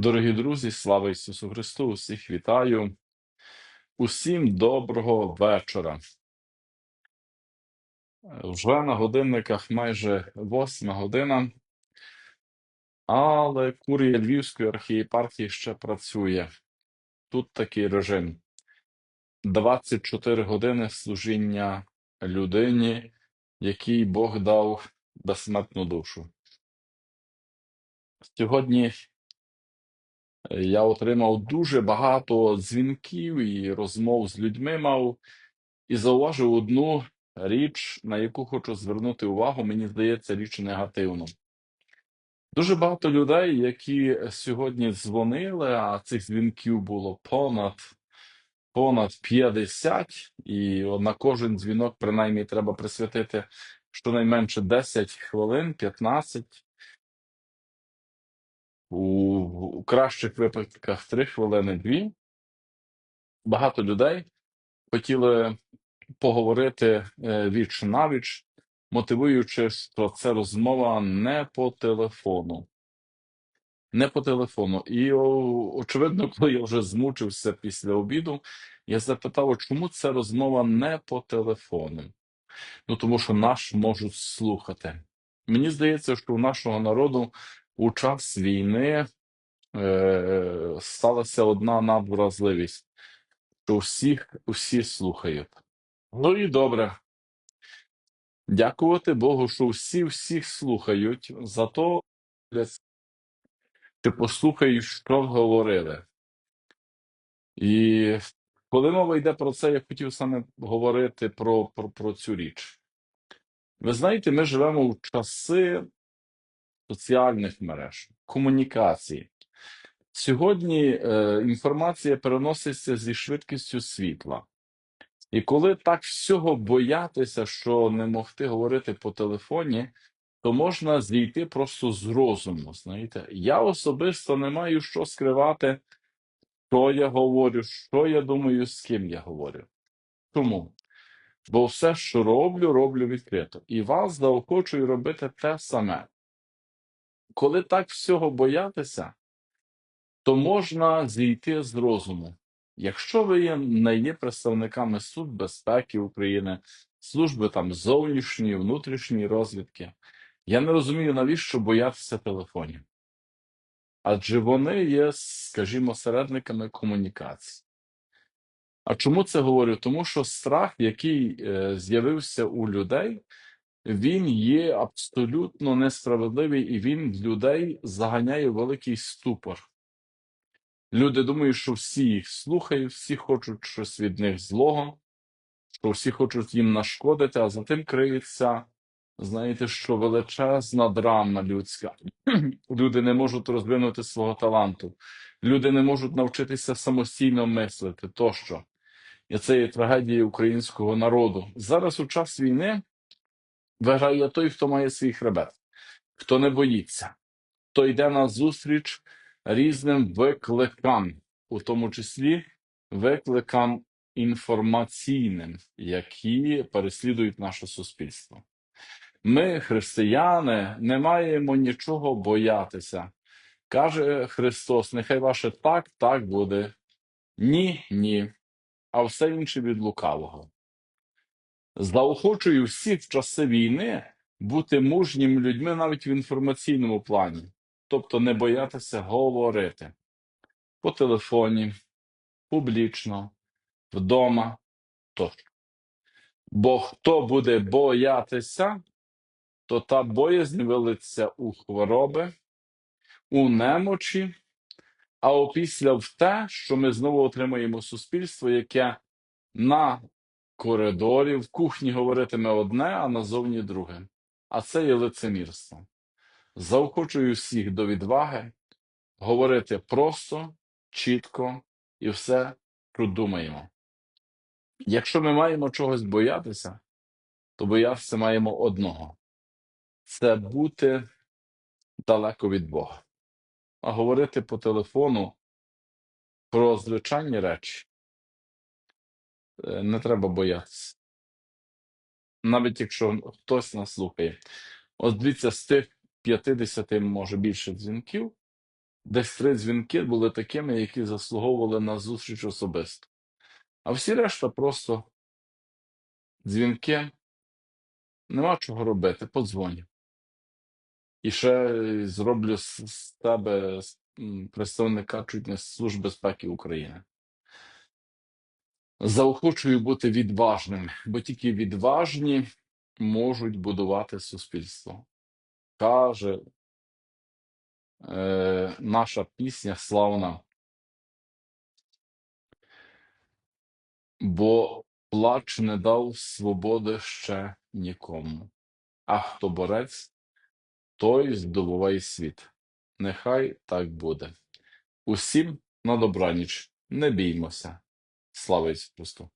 Дорогі друзі, слава Ісусу Христу! Усіх вітаю. Усім доброго вечора. Вже на годинниках майже восьма година, але курія Львівської архієпархії ще працює. Тут такий режим: 24 години служіння людині, якій Бог дав безсмертну душу. Сьогодні я отримав дуже багато дзвінків і розмов з людьми мав. І зауважив одну річ, на яку хочу звернути увагу, мені здається, річ негативну. Дуже багато людей, які сьогодні дзвонили, а цих дзвінків було понад понад 50, і на кожен дзвінок, принаймні, треба присвятити щонайменше 10 хвилин, 15. У, кращих випадках 3 хвилини 2. Багато людей хотіли поговорити е, віч навіч, мотивуючи, що це розмова не по телефону. Не по телефону. І очевидно, коли я вже змучився після обіду, я запитав, чому це розмова не по телефону? Ну тому що наш можуть слухати. Мені здається, що у нашого народу у час війни е, сталася одна надвразливість, що всіх усі слухають. Ну і добре. Дякувати Богу, що всі всіх слухають, зато ти послухаєш, що говорили. І коли мова йде про це, я хотів саме говорити про, про, про цю річ. Ви знаєте, ми живемо в часи соціальних мереж, комунікації. Сьогодні е, інформація переноситься зі швидкістю світла. І коли так всього боятися, що не могти говорити по телефоні, то можна зійти просто з розуму. Знаєте, я особисто не маю що скривати, що я говорю, що я думаю, з ким я говорю. Тому, бо все, що роблю, роблю відкрито. І вас заохочую робити те саме. Коли так всього боятися, то можна зійти з розуму. Якщо ви не є представниками Суд безпеки України, служби там зовнішньої, внутрішньої розвідки, я не розумію, навіщо боятися телефонів. Адже вони є, скажімо, середниками комунікації. А чому це говорю? Тому що страх, який е, з'явився у людей, він є абсолютно несправедливий і він людей заганяє в великий ступор. Люди думають, що всі їх слухають, всі хочуть щось від них злого, що всі хочуть їм нашкодити, а за тим криється, знаєте, що величезна драма людська. Люди не можуть розвинути свого таланту, люди не можуть навчитися самостійно мислити тощо. І це є трагедія українського народу. Зараз у час війни виграє той, хто має свій хребет, хто не боїться, хто йде на зустріч різним викликам, у тому числі викликам інформаційним, які переслідують наше суспільство. Ми, християни, не маємо нічого боятися. Каже Христос: нехай ваше так, так буде. Ні, ні, а все інше від лукавого. Заохочую всіх в часи війни бути мужніми людьми навіть в інформаційному плані, тобто не боятися говорити по телефоні, публічно, вдома тощо. Бо хто буде боятися, то та боязнь вилиться у хвороби, у немочі, а опісля в те, що ми знову отримаємо суспільство, яке на коридорі, в кухні говоритиме одне, а назовні друге. А це є лицемірство. Заохочую всіх до відваги, говорити просто, чітко і все продумаємо. Якщо ми маємо чогось боятися, то боятися маємо одного це бути далеко від Бога. А говорити по телефону про звичайні речі е, не треба боятися. Навіть якщо хтось нас слухає. От дивіться, з тих 50, може більше дзвінків, десь три дзвінки були такими, які заслуговували на зустріч особисто. А всі решта просто дзвінки, нема чого робити, подзвоню. І ще зроблю з тебе представника чуть не Служби безпеки України. Заохочую бути відважним, бо тільки відважні можуть будувати суспільство. Каже е, наша пісня славна, бо плач не дав свободи ще нікому. А хто борець, той здобуває світ. Нехай так буде. Усім на добраніч, не біймося. Слава Ісусу Христу!